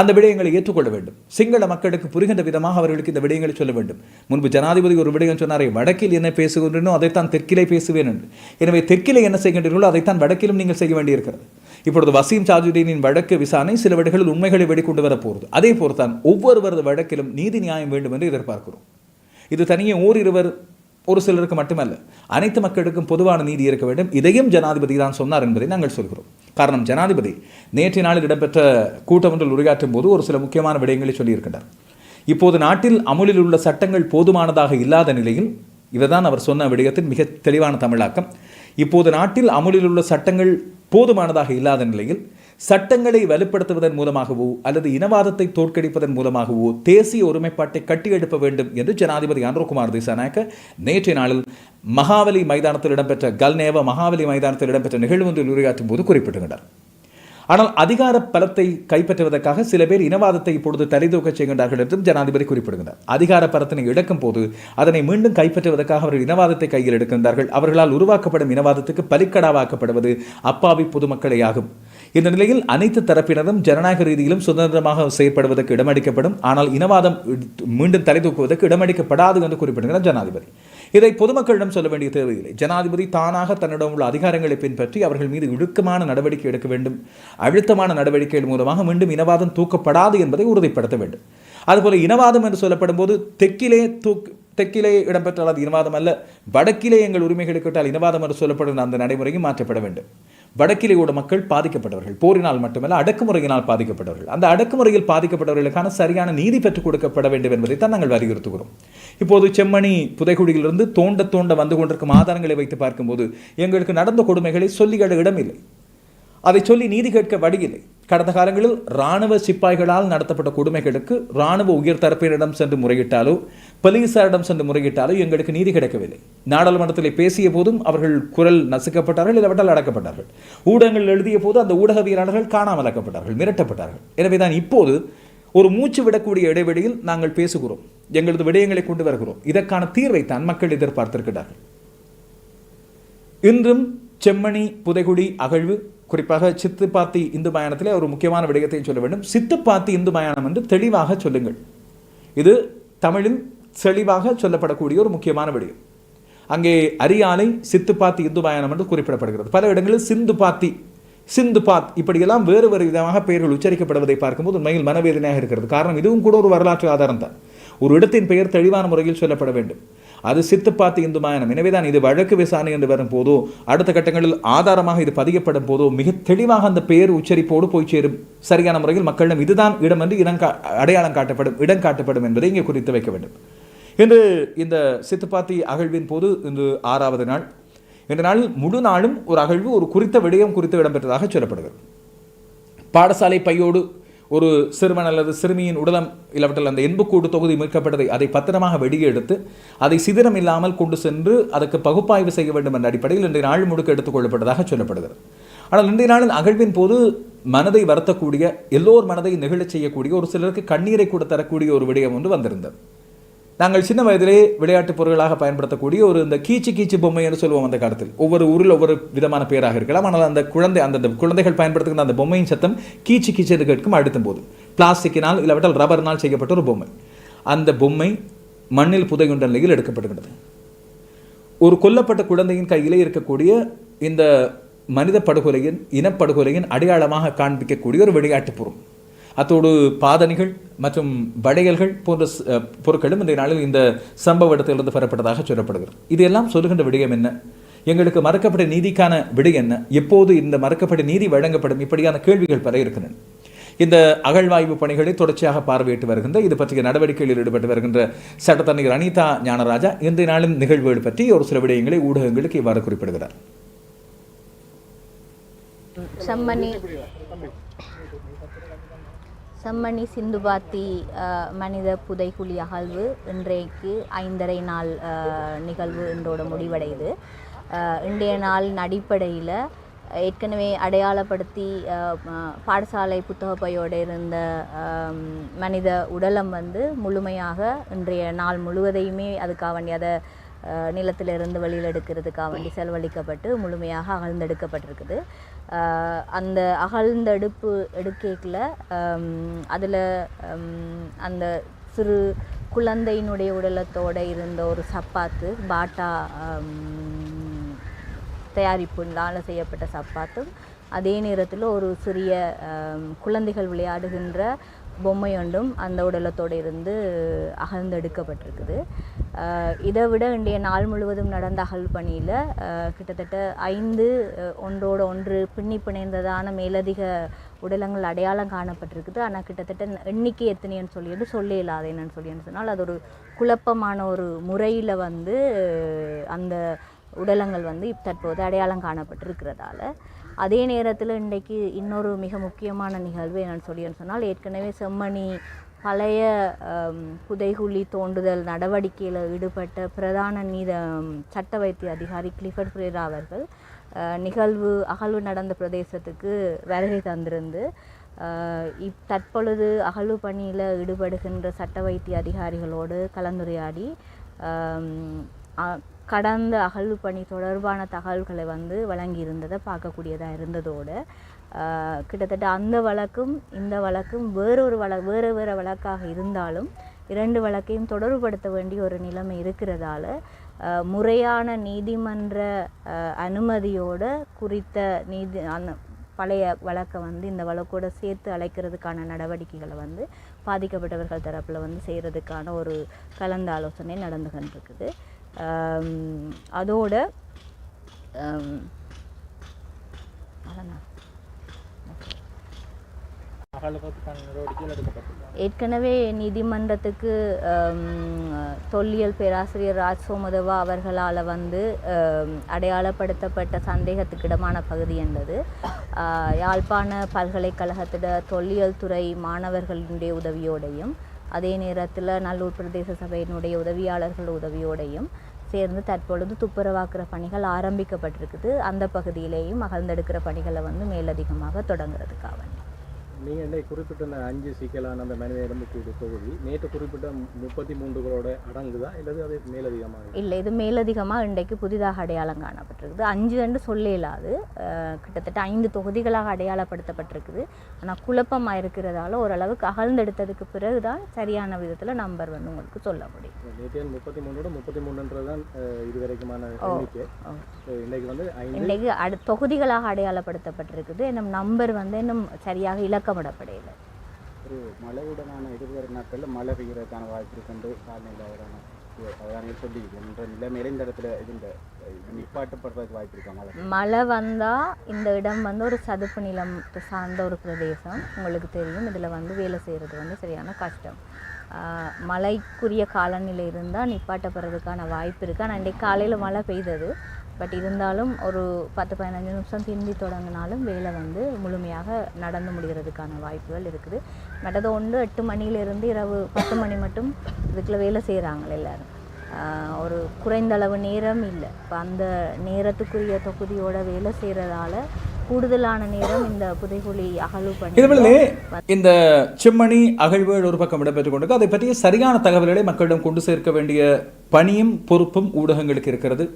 அந்த விடயங்களை ஏற்றுக்கொள்ள வேண்டும். சிங்கள மக்களுக்கு புரிகின்ற விதமாக அவர்களுக்கு இந்த விடயங்களை சொல்ல வேண்டும். முன்பு ஜனாதிபதி ஒரு விடயம் சொன்னாரே வடக்கில் என்ன பேசுகின்றனோ அதைத்தான் தெற்கிலே பேசுவேன் என்று. எனவே தெற்கிலே என்ன செய்கின்றீர்களோ அதைத்தான் வடக்கிலும் நீங்கள் செய்ய வேண்டியிருக்கிறது. இப்பொழுது வசீம் சாஜுதீனின் வழக்கு விசாரணை சில விடைகளில் உண்மைகளை வெளிக்கொண்டு வரப்போகிறது அதே போல்தான் ஒவ்வொருவரது வழக்கிலும் நீதி நியாயம் வேண்டும் என்று எதிர்பார்க்கிறோம். இது தனியே ஓரிருவர் ஒரு சிலருக்கு மட்டுமல்ல அனைத்து மக்களுக்கும் பொதுவான நீதி இருக்க வேண்டும். இதையும் ஜனாதிபதி தான் சொன்னார் என்பதை நாங்கள் சொல்கிறோம். காரணம் ஜனாதிபதி. நேற்றைய நாளில் இடம்பெற்ற கூட்டம் ஒன்றில் உரையாற்றும் போது ஒரு சில முக்கியமான விடயங்களை சொல்லியிருக்கின்றார். இப்போது நாட்டில் அமுலில் உள்ள சட்டங்கள் போதுமானதாக இல்லாத நிலையில் இவர்தான் அவர் சொன்ன விடயத்தின் மிக தெளிவான தமிழாக்கம். இப்போது நாட்டில் அமுலில் உள்ள சட்டங்கள் போதுமானதாக இல்லாத நிலையில் சட்டங்களை வலுப்படுத்துவதன் மூலமாகவோ அல்லது இனவாதத்தை தோற்கடிப்பதன் மூலமாகவோ தேசிய ஒருமைப்பாட்டை கட்டியெழுப்ப வேண்டும் என்று ஜனாதிபதி அனுரகுமார் திசாநாயக்க நேற்றைய நாளில் மகாவலி மைதானத்தில் இடம்பெற்ற கல்நேவ மகாவலி மைதானத்தில் இடம்பெற்ற நிகழ்வு ஒன்றில் உரையாற்றும் போது குறிப்பிட்டிருந்தார். ஆனால் அதிகார பலத்தை கைப்பற்றுவதற்காக சில பேர் இனவாதத்தை இப்பொழுது தலைதூக்கச் செய்கின்றார்கள் என்றும் ஜனாதிபதி குறிப்பிடுகிறார் அதிகார பலத்தினை இழக்கும் போது அதனை மீண்டும் கைப்பற்றுவதற்காக அவர்கள் இனவாதத்தை கையில் எடுக்கின்றார்கள். அவர்களால் உருவாக்கப்படும் இனவாதத்துக்கு பலிக்கடாவாக்கப்படுவது அப்பாவி பொதுமக்களே ஆகும் இந்த நிலையில் அனைத்து தரப்பினரும் ஜனநாயக ரீதியிலும் சுதந்திரமாக செயற்படுவதற்கு இடமளிக்கப்படும். ஆனால் இனவாதம் மீண்டும் தலை தூக்குவதற்கு இடமளிக்கப்படாது என்று குறிப்பிடுகிறார் ஜனாதிபதி. இதை பொதுமக்களிடம் சொல்ல வேண்டிய தேவையில்லை. ஜனாதிபதி தானாக தன்னிடம் உள்ள அதிகாரங்களை பின்பற்றி அவர்கள் மீது இழுக்கமான நடவடிக்கை எடுக்க வேண்டும். அழுத்தமான நடவடிக்கைகள் மூலமாக மீண்டும் இனவாதம் தூக்கப்படாது என்பதை உறுதிப்படுத்த வேண்டும். அதுபோல இனவாதம் என்று சொல்லப்படும் போது தெற்கிலே தூக் தெற்கிலே இடம்பெற்றால் அது இனவாதம் அல்ல. வடக்கிலே எங்கள் உரிமைகளை கேட்டால் இனவாதம் என்று சொல்லப்படும் அந்த நடைமுறையும் மாற்றப்பட வேண்டும். வடக்கிலேயோட மக்கள் பாதிக்கப்பட்டவர்கள் போரினால் மட்டுமல்ல அடக்குமுறையினால் பாதிக்கப்பட்டவர்கள். அந்த அடக்குமுறையில் பாதிக்கப்பட்டவர்களுக்கான சரியான நீதி பெற்றுக் கொடுக்கப்பட வேண்டும் என்பதை தான் நாங்கள் வலியுறுத்துகிறோம். இப்போது செம்மணி புதைகுழியிலிருந்து தோண்ட தோண்ட வந்து கொண்டிருக்கும் ஆதாரங்களை வைத்து பார்க்கும்போது எங்களுக்கு நடந்த கொடுமைகளை சொல்லிட இடமில்லை. அதை சொல்லி நீதி கேட்க வழியில்லை கடந்த காலங்களில் இராணுவ சிப்பாய்களால் நடத்தப்பட்ட கொடுமைகளுக்கு இராணுவ உயர் தரப்பினரிடம் சென்று முறையிட்டாலோ போலீசாரிடம் சென்று முறையிட்டாலோ எங்களுக்கு நீதி கிடைக்கவில்லை. நாடாளுமன்றத்தில் பேசிய போதும் அவர்கள் குரல் நசுக்கப்பட்டார்கள் இல்லாவிட்டால் அடக்கப்பட்டார்கள். ஊடகங்கள் எழுதிய போது அந்த ஊடகவியலாளர்கள் காணாமலாக்கப்பட்டார்கள் மிரட்டப்பட்டார்கள். எனவேதான் இப்போது ஒரு மூச்சு விடக்கூடிய இடைவெளியில் நாங்கள் பேசுகிறோம் எங்களது விடயங்களை கொண்டு வருகிறோம். இதற்கான தீர்வை தான் மக்கள் எதிர்பார்த்திருக்கிறார்கள். இன்றும் செம்மணி புதைகுடி அகழ்வு குறிப்பாக சித்துப்பாத்தி இந்து மயானத்திலே ஒரு முக்கியமான விடயத்தையும் சொல்ல வேண்டும். சித்துப்பாத்தி இந்து மயானம் என்று தெளிவாக சொல்லுங்கள். இது தமிழில் தெளிவாக சொல்லப்படக்கூடிய ஒரு முக்கியமான விடயம். அங்கே அரியாலை சித்துப்பாத்தி இந்து மயானம் என்று குறிப்பிடப்படுகிறது. பல இடங்களில் சிந்து பாத்தி சிந்து பாத் இப்படியெல்லாம் வேறு வேறு விதமாக பெயர்கள் உச்சரிக்கப்படுவதை பார்க்கும்போது உண்மையில் மனவேதனையாக இருக்கிறது. காரணம் இதுவும் கூட ஒரு வரலாற்று ஆதாரம் தான். ஒரு இடத்தின் பெயர் தெளிவான முறையில் சொல்லப்பட வேண்டும். அது சித்துப்பாத்தி இந்து மாயனம் எனவேதான் இது வழக்கு விசாரணை என்று வரும் போதோ அடுத்த கட்டங்களில் ஆதாரமாக இது பதியப்படும் போதோ மிக தெளிவாக அந்த பெயர் உச்சரிப்போடு போய் சேரும். சரியான முறையில் மக்களிடம் இதுதான் இடம் என்று இடம் கா- அடையாளம் காட்டப்படும் இடம் காட்டப்படும் என்பதை இங்கே குறித்து வைக்க வேண்டும். இன்று இந்த சித்துப்பாத்தி அகழ்வின் போது இன்று ஆறாவது நாள். இந்த நாளில் முழு நாளும் ஒரு அகழ்வு ஒரு குறித்த விடயம் குறித்து இடம்பெற்றதாக சொல்லப்படுகிறது. பாடசாலை பையோடு ஒரு சிறுவன் அல்லது சிறுமியின் உடலம் இல்லாவிட்டால் அந்த எண்புக்கூடு தொகுதி மீட்கப்பட்டதை அதை பத்திரமாக வெடியெடுத்து அதை சிதிரம் இல்லாமல் கொண்டு சென்று அதற்கு பகுப்பாய்வு செய்ய வேண்டும் என்ற அடிப்படையில் இன்றைய நாள் முழுக்க எடுத்துக் கொள்ளப்பட்டதாக சொல்லப்படுகிறது. ஆனால் இன்றைய நாளில் அகழ்வின் போது மனதை வருத்தக்கூடிய எல்லோர் மனதை நெகிழச் செய்யக்கூடிய ஒரு சிலருக்கு கண்ணீரை கூட தரக்கூடிய ஒரு விடயம் ஒன்று வந்திருந்தது. நாங்கள் சின்ன வயதிலே விளையாட்டுப் பொருட்களாக பயன்படுத்தக்கூடிய ஒரு இந்த கீச்சு கீச்சு பொம்மை என்று சொல்லுவோம் அந்த காலத்தில். ஒவ்வொரு ஊரில் ஒவ்வொரு விதமான பேராக இருக்கலாம். ஆனால் அந்த குழந்தை அந்த குழந்தைகள் பயன்படுத்துகிற அந்த பொம்மையின் சத்தம் கீச்சு கீச்சு என்று கேட்கும் அழுத்தும் போது பிளாஸ்டிக்கினால் இல்லாவிட்டால் ரப்பர்னால் செய்யப்பட்ட ஒரு பொம்மை. அந்த பொம்மை மண்ணில் புதையுண்ட நிலையில் எடுக்கப்படுகிறது ஒரு கொல்லப்பட்ட குழந்தையின் கையிலே இருக்கக்கூடிய இந்த மனித படுகொலையின் இனப்படுகொலையின் அடையாளமாக காண்பிக்கக்கூடிய ஒரு விளையாட்டுப் பொருள். அத்தோடு பாதணிகள் மற்றும் வளையல்கள் போன்ற பொருட்களும் இந்த நாளில் இந்த சம்பவ இடத்திலிருந்து பெறப்பட்டதாக சொல்லப்படுகிறது. இதெல்லாம் சொல்லுகின்ற விடயம் என்ன? எங்களுக்கு மறக்கப்பட்ட நீதிக்கான விடை என்ன? எப்போது இந்த மறக்கப்பட்ட நீதி வழங்கப்படும்? இப்படியான கேள்விகள் பெற இருக்கின்றன. இந்த அகழ்வாய்வு பணிகளை தொடர்ச்சியாக பார்வையிட்டு வருகின்ற இது பற்றிய நடவடிக்கைகளில் ஈடுபட்டு வருகின்ற சட்டத்தணிகர் அனிதா ஞானராஜா இன்றைய நாளும் நிகழ்வுகள் பற்றி ஒரு சில விடயங்களை ஊடகங்களுக்கு இவ்வாறு குறிப்பிடுகிறார். செம்மணி சிந்துபாத்தி மனித புதைகுழி அகழ்வு இன்றைக்கு ஐந்தரை நாள் நிகழ்வு இன்றோட முடிவடையுது. இன்றைய நாளின் அடிப்படையில் ஏற்கனவே அடையாளப்படுத்தி பாடசாலை புத்தகப்பையோடு இருந்த மனித உடலம் வந்து முழுமையாக இன்றைய நாள் முழுவதையுமே அதுக்காக வேண்டிய அதை நிலத்திலிருந்து வெளியில் எடுக்கிறதுக்காக வேண்டி செலவழிக்கப்பட்டு முழுமையாக அகழ்ந்தெடுக்கப்பட்டிருக்குது. அந்த அகழ்ந்தெடுப்பு எடுக்கேக்கில் அதில் அந்த சிறு குழந்தையினுடைய உடலத்தோடு இருந்த ஒரு சப்பாத்து பாட்டா தயாரிப்புனால் தயாரிப்புனால செய்யப்பட்ட சப்பாத்தும் அதே நேரத்தில் ஒரு சிறிய குழந்தைகள் விளையாடுகின்ற பொம்மை ஒன்றும் அந்த உடலத்தோடு இருந்து அகழ்ந்தெடுக்கப்பட்டிருக்குது. இதை விட இன்றைய நாள் முழுவதும் நடந்த அகல் பணியில் கிட்டத்தட்ட ஐந்து ஒன்றோட ஒன்று பின்னி பிணைந்ததான மேலதிக உடலங்கள் அடையாளம் காணப்பட்டிருக்குது. ஆனால் கிட்டத்தட்ட எண்ணிக்கை எத்தனைன்னு சொல்லிட்டு சொல்ல இல்லாத என்னன்னு சொன்னால் அது ஒரு குழப்பமான ஒரு முறையில் வந்து அந்த உடலங்கள் வந்து தற்போது அடையாளம் காணப்பட்டிருக்கிறதால. அதே நேரத்தில் இன்றைக்கு இன்னொரு மிக முக்கியமான நிகழ்வு என்னன்னு சொல்லி சொன்னால் ஏற்கனவே செம்மணி பழைய புதைகுழி தோண்டுதல் நடவடிக்கையில் ஈடுபட்ட பிரதான நீத சட்ட வைத்திய அதிகாரி கிளிஃபர்ட் பிரேரா அவர்கள் நிகழ்வு அகழ்வு நடந்த பிரதேசத்துக்கு வருகை தந்திருந்து இப் தற்பொழுது அகழ்வு பணியில் ஈடுபடுகின்ற சட்ட வைத்திய அதிகாரிகளோடு கலந்துரையாடி கடந்த அகழ்வு பணி தொடர்பான தகவல்களை வந்து வழங்கியிருந்ததை பார்க்கக்கூடியதாக இருந்ததோடு கிட்டத்தட்ட அந்த வழக்கும் இந்த வழக்கும் வேறொரு வழ வேறு வேறு வழக்காக இருந்தாலும் இரண்டு வழக்கையும் தொடர்புபடுத்த வேண்டிய ஒரு நிலைமை இருக்கிறதால முறையான நீதிமன்ற அனுமதியோடு குறித்த நீதி அந்த பழைய வழக்கை வந்து இந்த வழக்கோட சேர்த்து அழைக்கிறதுக்கான நடவடிக்கைகளை வந்து பாதிக்கப்பட்டவர்கள் தரப்பில் வந்து செய்கிறதுக்கான ஒரு கலந்தாலோசனை நடந்து கொண்டிருக்குது அதோட ஏற்கனவே நீதிமன்றத்துக்கு தொல்லியல் பேராசிரியர் ராஜ் சோமதவா அவர்களால் வந்து அடையாளப்படுத்தப்பட்ட சந்தேகத்துக்கிடமான பகுதி என்பது. யாழ்ப்பாண பல்கலைக்கழகத்திட தொல்லியல் துறை மாணவர்களுடைய உதவியோடையும் அதே நேரத்தில் நல்லூர் பிரதேச சபையினுடைய உதவியாளர்கள் உதவியோடையும் சேர்ந்து தற்பொழுது துப்புரவாக்குற பணிகள் ஆரம்பிக்கப்பட்டிருக்குது. அந்த பகுதியிலேயும் அகழ்ந்தெடுக்கிற பணிகளை வந்து மேலதிகமாக தொடங்குறதுக்காக. நீங்கள் இன்றைக்கு குறிப்பிட்ட அந்த அஞ்சு சிக்கலான அந்த மனித எலும்புக்கூடு தொகுதி. நேற்று குறிப்பிட்ட முப்பத்தி மூன்றுகளோட அடங்குதா? இல்லது அது மேலதிகமாக இல்லை இது மேலதிகமாக இன்றைக்கு புதிதாக அடையாளம் காணப்பட்டிருக்குது. அஞ்சு என்று சொல்ல இயலாது அஹ், கிட்டத்தட்ட ஐந்து தொகுதிகளாக அடையாளப்படுத்தப்பட்டிருக்குது. ஆனால் குழப்பமாக இருக்கிறதால ஓரளவுக்கு அகழ்ந்தெடுத்ததுக்கு பிறகு தான் சரியான விதத்தில் நம்பர் வந்து உங்களுக்கு சொல்ல முடியும். நேற்று முப்பத்தி மூணோட முப்பத்தி மூணுன்றது தான் இதுவரைக்குமான இன்னைக்கு வந்து ஐந்து. இன்றைக்கு அடு தொகுதிகளாக அடையாளப்படுத்தப்பட்டிருக்குது. இன்னும் நம்பர் வந்து இன்னும் சரியாக இலக்கமிடப்படையில ஒரு மழையுடனான இருபது நாட்களில் மழை பெய்கிறதுக்கான வாய்ப்பு இருக்குண்டு காலநிலை அவரான மழை? வந்தால் இந்த இடம் வந்து ஒரு சதுப்பு நிலம் சார்ந்த ஒரு பிரதேசம். உங்களுக்கு தெரியும் இதில் வந்து வேலை செய்கிறது வந்து சரியான கஷ்டம். மழைக்குரிய காலநிலை இருந்தால் நிப்பாட்டப்படுறதுக்கான வாய்ப்பு இருக்குது ஆனால் இன்றைக்கு காலையில் மழை பெய்தது. பட் இருந்தாலும் ஒரு பத்து பதினஞ்சு நிமிஷம் திரும்பி தொடங்கினாலும் வேலை வந்து முழுமையாக நடந்து முடிகிறதுக்கான வாய்ப்புகள் இருக்குது. மற்றது ஒன்று எட்டு மணியிலிருந்து இரவு பத்து மணி மட்டும் இதுக்குள்ள வேலை செய்கிறாங்க எல்லாரும். ஆஹ் ஒரு குறைந்த அளவு நேரம் இல்லை. இப்போ அந்த நேரத்துக்குரிய தொகுதியோட வேலை செய்கிறதால கூடுதலான நேரம் இந்த புதைகுழி அகழ்வு பண்ணி இந்த செம்மணி அகழ்வுகள் ஒரு பக்கம் இடம்பெற்றுக் கொண்டு அதை பற்றிய சரியான தகவல்களை மக்களிடம் கொண்டு சேர்க்க வேண்டிய பணியும் பொறுப்பும் ஊடகங்களுக்கு இருக்கிறது.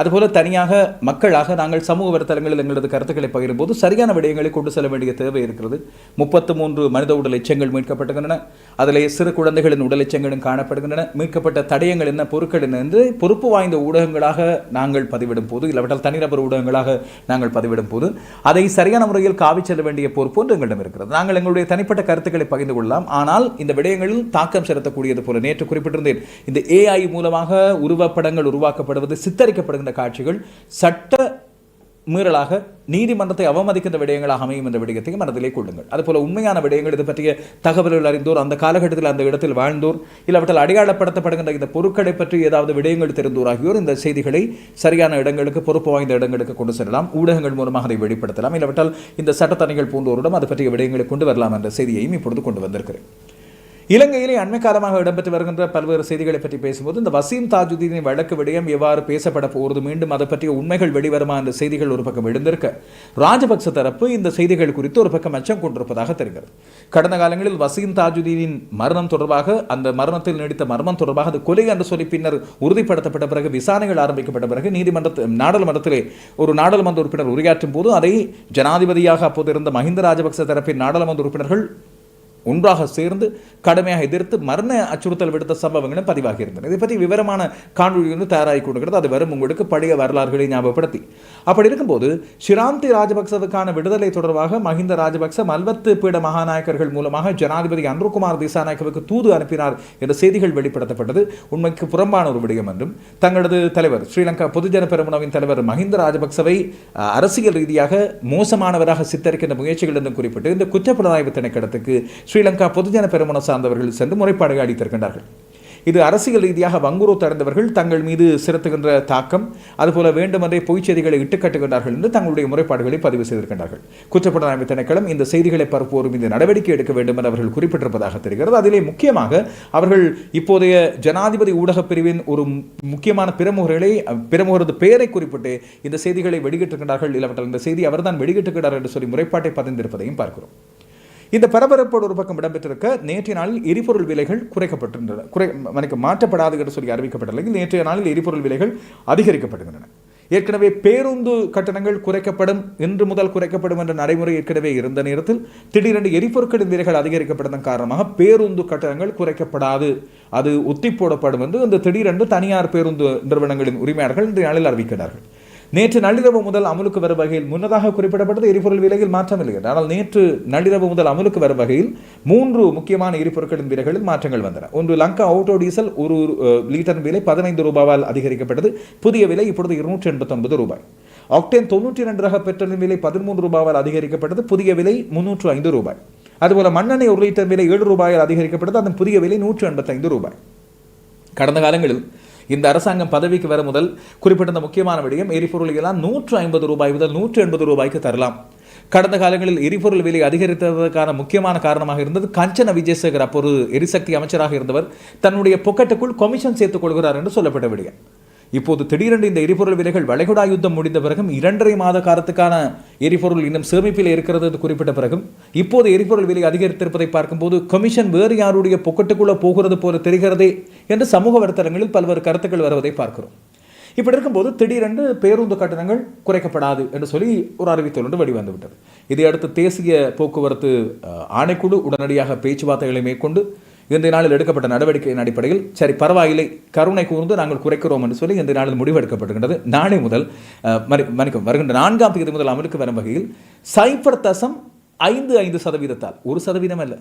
அதுபோல தனியாக மக்களாக நாங்கள் சமூக வலைத்தளங்களில் எங்களது கருத்துக்களை பகிரும்போது சரியான விடயங்களை கொண்டு செல்ல வேண்டிய தேவை இருக்கிறது. முப்பத்து மூன்று மனித உடல் எச்சங்கள் மீட்கப்பட்டுகின்றன. அதிலே சிறு குழந்தைகளின் உடல் எச்சங்களும் காணப்படுகின்றன. மீட்கப்பட்ட தடயங்கள் என்ன பொருட்கள் என்ன என்று பொறுப்பு வாய்ந்த ஊடகங்களாக நாங்கள் பதிவிடும் போது இல்லாவிட்டால் தனிநபர் ஊடகங்களாக நாங்கள் பதிவிடும் போது அதை சரியான முறையில் காவி செல்ல வேண்டிய பொறுப்பு ஒன்று எங்களிடம் இருக்கிறது. நாங்கள் எங்களுடைய தனிப்பட்ட கருத்துக்களை பகிர்ந்து கொள்ளலாம். ஆனால் இந்த விடயங்களில் தாக்கம் செலுத்தக்கூடியது போல நேற்று குறிப்பிட்டிருந்தேன். இந்த ஏஐ மூலமாக உருவப்படங்கள் உருவாக்கப்படுவது சித்தரிக்கப்படுகிறது சித்தரிக்கப்படுகின்ற காட்சிகள் சட்ட மீறலாக நீதிமன்றத்தை அவமதிக்கின்ற விடயங்களாக அமையும் என்ற விடயத்தையும் மனதிலே கொள்ளுங்கள். அதுபோல உண்மையான விடயங்கள் இது பற்றிய தகவல்கள் அறிந்தோர் அந்த காலகட்டத்தில் அந்த இடத்தில் வாழ்ந்தோர் இல்லாவிட்டால் அடையாளப்படுத்தப்படுகின்ற இந்த பொருட்களை பற்றி ஏதாவது விடயங்கள் தெரிந்தோர் ஆகியோர் இந்த செய்திகளை சரியான இடங்களுக்கு பொறுப்பு வாய்ந்த இடங்களுக்கு கொண்டு செல்லலாம். ஊடகங்கள் மூலமாக அதை வெளிப்படுத்தலாம். இல்லாவிட்டால் இந்த சட்டத்தணிகள் போன்றோரிடம் அது பற்றிய விடயங்களை கொண்டு வரலாம் என்ற செய்தியையும் இப்பொழுது கொண்டு வந்திருக்கிறேன். இலங்கையிலே அண்மை காலமாக இடம்பெற்று வருகின்ற பல்வேறு செய்திகளை பற்றி பேசும்போது இந்த வசீம் தாஜுதீனின் வழக்கு விடயம் எவ்வாறு பேசப்பட போகிறது மீண்டும் அதை பற்றிய உண்மைகள் வெளிவருமா என்ற செய்திகள் ஒரு பக்கம் எழுந்திருக்க ராஜபக்ச தரப்பு இந்த செய்திகள் குறித்து ஒரு பக்கம் அச்சம் கொண்டிருப்பதாக தெரிகிறது. கடந்த காலங்களில் வசீம் தாஜுதீனின் மரணம் தொடர்பாக அந்த மரணத்தில் நீடித்த மரணம் தொடர்பாக அது கொலை என்று சொல்லி பின்னர் உறுதிப்படுத்தப்பட்ட பிறகு விசாரணைகள் ஆரம்பிக்கப்பட்ட பிறகு நீதிமன்ற நாடாளுமன்றத்திலே ஒரு நாடாளுமன்ற உறுப்பினர் உரையாற்றும் போது அதை ஜனாதிபதியாக அப்போது இருந்த மஹிந்த ராஜபக்ச தரப்பின் நாடாளுமன்ற உறுப்பினர்கள் ஒன்றாக சேர்ந்து கடுமையாக எதிர்த்து மரண அச்சுறுத்தல் விடுத்த சம்பவங்களும் பதிவாகி இருந்தன இதை பற்றி விவரமான காணொலி வந்து தயாராகி கொண்டிருக்கிறது. அது வரும் உங்களுக்கு பழைய வரலாறுகளை ஞாபகப்படுத்தி. அப்படி இருக்கும்போது ஷிராந்தி ராஜபக்சவுக்கான விடுதலை தொடர்பாக மஹிந்த ராஜபக்ச மல்வத்து பீட மகாநாயக்கர்கள் மூலமாக ஜனாதிபதி அன்ருகுமார் திசாநாயக்கவுக்கு தூது அனுப்பினார் என்ற செய்திகள் வெளிப்படுத்தப்பட்டது. உண்மைக்கு புறம்பான ஒரு விடயம் என்றும் தங்களது தலைவர் ஸ்ரீலங்கா பொதுஜன பெருமுனவின் தலைவர் மஹிந்த ராஜபக்சவை அரசியல் ரீதியாக மோசமானவராக சித்தரிக்கின்ற முயற்சிகள் என்றும் குறிப்பிட்டு இந்த குற்றப்புலனாய்வு திணைக்களத்துக்கு ஸ்ரீலங்கா பொதுஜன பெருமன சார்ந்தவர்கள் சென்று முறைப்பாடு அளித்திருக்கின்றார்கள் இது அரசியல் ரீதியாக வங்குரோ தடைந்தவர்கள் தங்கள் மீது செலுத்துகின்ற தாக்கம் அதுபோல வேண்டுமென்றே பொய்ச் செய்திகளை இட்டுக்கட்டுகின்றார்கள் என்று தங்களுடைய முறைப்பாடுகளை பதிவு செய்திருக்கின்றார்கள். குற்றப்புலனாய்வு திணைக்களம் இந்த செய்திகளை பரப்புவோரும் இந்த நடவடிக்கை எடுக்க வேண்டும் என அவர்கள் குறிப்பிட்டிருப்பதாக தெரிகிறது. அதிலே முக்கியமாக அவர்கள் இப்போதைய ஜனாதிபதி ஊடகப் பிரிவின் ஒரு முக்கியமான பிரமுகர்களை பிரமுகரது பெயரை குறிப்பிட்டு இந்த செய்திகளை வெளியிட்டிருக்கிறார்கள் இல்லாவிட்டால் இந்த செய்தி அவர்தான் வெளியிட்டிருக்கிறார் என்று சொல்லி முறைப்பாட்டை பதிந்திருப்பதையும் பார்க்கிறோம். இந்த பரபரப்போடு ஒரு பக்கம் இடம்பெற்றிருக்க நேற்றைய நாளில் எரிபொருள் விலைகள் குறைக்கப்பட்டிருந்தன. குறை மனைக்கு மாற்றப்படாது என்று சொல்லி அறிவிக்கப்பட்ட நிலையில் நேற்றைய நாளில் எரிபொருள் விலைகள் அதிகரிக்கப்படுகின்றன. ஏற்கனவே பேருந்து கட்டணங்கள் குறைக்கப்படும் இன்று முதல் குறைக்கப்படும் என்ற நடைமுறை ஏற்கனவே இருந்த நேரத்தில் திடீரென்று எரிபொருட்களின் விலைகள் அதிகரிக்கப்பட்டதன் காரணமாக பேருந்து கட்டணங்கள் குறைக்கப்படாது. அது ஒத்தி போடப்படும் என்று இந்த திடீரென்று தனியார் பேருந்து நிறுவனங்களின் உரிமையாளர்கள் இன்றைய நாளில் அறிவிக்கிறார்கள். நேற்று நள்ளிரவு முதல் அமலுக்கு வரும் வகையில் முன்னதாக குறிப்பிடப்பட்டது எரிபொருள் விலையில் மாற்றமில்லை இல்லை ஆனால் நேற்று நள்ளிரவு முதல் அமலுக்கு வரும் வகையில் மூன்று முக்கியமான எரிபொருட்களின் விலைகளில் மாற்றங்கள் வந்தன. ஒன்று லங்கா ஆட்டோ டீசல் ஒரு லிட்டர் விலை பதினைந்து ரூபாவால் அதிகரிக்கப்பட்டது. புதிய விலை இப்பொழுது இருநூற்றி எண்பத்தொன்பது ரூபாய். ஆக்டேன் தொண்ணூற்றி இரண்டு ரக பெட்ரோலின் விலை பதிமூன்று ரூபாவால் அதிகரிக்கப்பட்டது. புதிய விலை முன்னூற்று ஐந்து ரூபாய். அதுபோல மண்ணெண்ணெய் ஒரு லிட்டர் விலை ஏழு ரூபாயால் அதிகரிக்கப்பட்டது. அதன் புதிய விலை நூற்று எண்பத்தைந்து ரூபாய். கடந்த காலங்களில் இந்த அரசாங்கம் பதவிக்கு வர முதல் குறிப்பிட்ட முக்கியமான விடயம் எரிபொருள் எல்லாம் நூற்று ஐம்பது ரூபாய் முதல் நூற்று எண்பது ரூபாய்க்கு தரலாம். கடந்த காலங்களில் எரிபொருள் விலை அதிகரித்ததற்கான முக்கியமான காரணமாக இருந்தது கஞ்சன விஜயசேகர் அப்போது எரிசக்தி அமைச்சராக இருந்தவர். தன்னுடைய பொக்கெட்டுக்குள் கமிஷன் சேர்த்துக் கொள்கிறார் என்று சொல்லப்பட்ட விடயம். இப்போது திடீரென்று இந்த எரிபொருள் விலைகள் வளைகுடா யுத்தம் முடிந்த பிறகும் இரண்டரை மாத காலத்துக்கான எரிபொருள் இன்னும் சேமிப்பில் இருக்கிறது என்று குறிப்பிட்ட பிறகும் இப்போது எரிபொருள் விலை அதிகரித்திருப்பதை பார்க்கும்போது கமிஷன் வேறு யாருடைய பொக்கெட்டுக்குள்ளே போகிறது போல தெரிகிறதே என்று சமூக வலைத்தளங்களில் பல்வேறு கருத்துக்கள் வருவதை பார்க்கிறோம். இப்படி இருக்கும்போது திடீரென்று பேருந்து கட்டணங்கள் குறைக்கப்படாது என்று சொல்லி ஒரு அறிவித்தல் ஒன்று வெளிவந்து விட்டது இதையடுத்து தேசிய போக்குவரத்து ஆணைக்குழு உடனடியாக பேச்சுவார்த்தைகளை மேற்கொண்டு இந்த நாளில் எடுக்கப்பட்ட நடவடிக்கையின் அடிப்படையில் சரி பரவாயில்லை கருணை கூர்ந்து நாங்கள் குறைக்கிறோம் என்று சொல்லி இந்த நாளில் முடிவெடுக்கப்படுகின்றது நாளை முதல் மன்னிக்கும் வருகின்ற நான்காம் தேதி முதல் அமலுக்கு வரும் வகையில் சைபர் தசம் ஐந்து ஐந்து சதவீதத்தால் ஒரு சதவீதம் அல்ல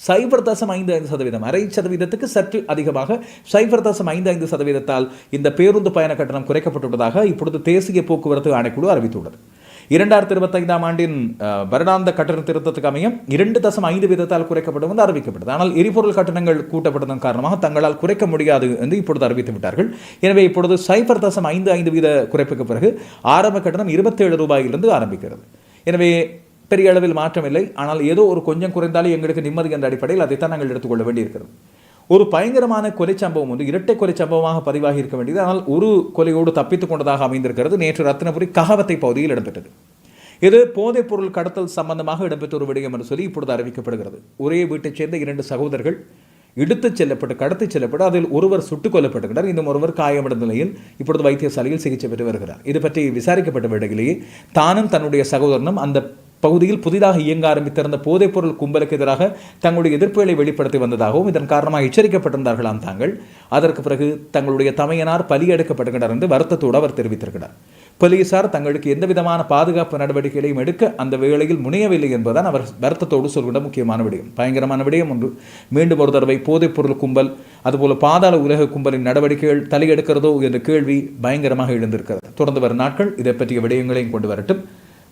சைபர் தசம் ஐந்து ஐந்து சதவீதம் அரை சதவீதத்துக்கு சற்று அதிகமாக சைபர் தசம் ஐந்து ஐந்து சதவீதத்தால் இந்த பேருந்து பயண கட்டணம் குறைக்கப்பட்டுள்ளதாக இப்பொழுது தேசிய போக்குவரத்து ஆணைக்குழு அறிவித்துள்ளது. இரண்டாயிரத்தி இருபத்தைந்தாம் ஆண்டின் வருடாந்த கட்டண திருத்தத்துக்கு அமையும். இரண்டு தசம் ஐந்து வீதத்தால் குறைக்கப்படும் என்று அறிவிக்கப்பட்டது. ஆனால் எரிபொருள் கட்டணங்கள் கூட்டப்பட்டதன் காரணமாக தங்களால் குறைக்க முடியாது என்று இப்பொழுது அறிவித்து விட்டார்கள். எனவே இப்பொழுது சைபர் தசம் ஐந்து ஐந்து வீத குறைப்புக்கு பிறகு ஆரம்ப கட்டணம் இருபத்தேழு ரூபாயிலிருந்து ஆரம்பிக்கிறது. எனவே பெரிய அளவில் மாற்றமில்லை ஆனால் ஏதோ ஒரு கொஞ்சம் குறைந்தாலே எங்களுக்கு நிம்மதி என்ற அடிப்படையில் அதைத்தான் நாங்கள் எடுத்துக்கொள்ள வேண்டியிருக்கிறது. ஒரு பயங்கரமான கொலை சம்பவம் வந்து இரட்டை கொலை சம்பவமாக பதிவாகி இருக்க வேண்டியது. ஆனால் ஒரு கொலையோடு தப்பித்துக் கொண்டதாக அமைந்திருக்கிறது. நேற்று ரத்னபுரி ககவத்தை பகுதியில் இடம்பெற்றது. இது போதைப் பொருள் கடத்தல் சம்பந்தமாக இடம்பெற்ற ஒரு விடயம் என்று சொல்லி இப்பொழுது அறிவிக்கப்படுகிறது. ஒரே வீட்டைச் சேர்ந்த இரண்டு சகோதரர்கள் இடுத்துச் செல்லப்பட்டு கடத்திச் செல்லப்பட்டு அதில் ஒருவர் சுட்டுக் கொல்லப்பட்டுகிறார் இன்னும் ஒருவர் காயமடைந்த நிலையில் இப்பொழுது வைத்தியசாலையில் சிகிச்சை பெற்று வருகிறார். இது பற்றி விசாரிக்கப்பட்ட வேளையிலேயே தானும் தன்னுடைய சகோதரனும் அந்த பகுதியில் புதிதாக இயங்க ஆரம்பித்திருந்த போதைப்பொருள் கும்பலுக்கு எதிராக தங்களுடைய எதிர்ப்புகளை வெளிப்படுத்தி வந்ததாகவும் இதன் காரணமாக எச்சரிக்கப்பட்டிருந்தார்களாம் தாங்கள். அதற்கு பிறகு தங்களுடைய தமையனார் பலியெடுக்கப்படுகிறார் என்று வருத்தத்தோடு அவர் தெரிவித்திருக்கிறார். போலீசார் தங்களுக்கு எந்த விதமான பாதுகாப்பு நடவடிக்கைகளையும் எடுக்க அந்த வேளையில் முனையவில்லை என்பதுதான் அவர் வருத்தத்தோடு சொல்கின்ற முக்கியமான விடயம். பயங்கரமான விடயம் ஒன்று. மீண்டும் ஒரு தடவை போதைப்பொருள் கும்பல் அதுபோல பாதாள உலக கும்பலின் நடவடிக்கைகள் தலையெடுக்கிறதோ என்ற கேள்வி பயங்கரமாக எழுந்திருக்கிறது. தொடர்ந்து வரும் நாட்கள் இதை பற்றிய விடயங்களையும் கொண்டு வரட்டும்.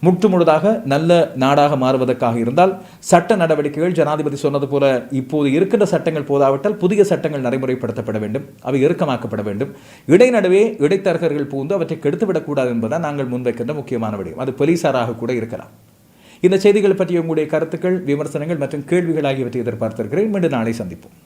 முற்று முழுதாக நல்ல நாடாக மாறுவதற்காக இருந்தால் சட்ட நடவடிக்கைகள் ஜனாதிபதி சொன்னது போல இப்போது இருக்கின்ற சட்டங்கள் போதாவிட்டால் புதிய சட்டங்கள் நடைமுறைப்படுத்தப்பட வேண்டும் அவை இறுக்கமாக்கப்பட வேண்டும். இடைநடுவே இடைத்தரகர்கள் பூந்து அவற்றை கெடுத்துவிடக்கூடாது என்பதுதான் நாங்கள் முன்வைக்கின்ற முக்கியமான விடயம். அது போலீசாராக கூட இருக்கலாம். இந்த செய்திகள் பற்றிய உங்களுடைய கருத்துக்கள் விமர்சனங்கள் மற்றும் கேள்விகள் ஆகியவற்றை எதிர்பார்த்திருக்கிறேன். மீண்டும் நாளை சந்திப்போம்.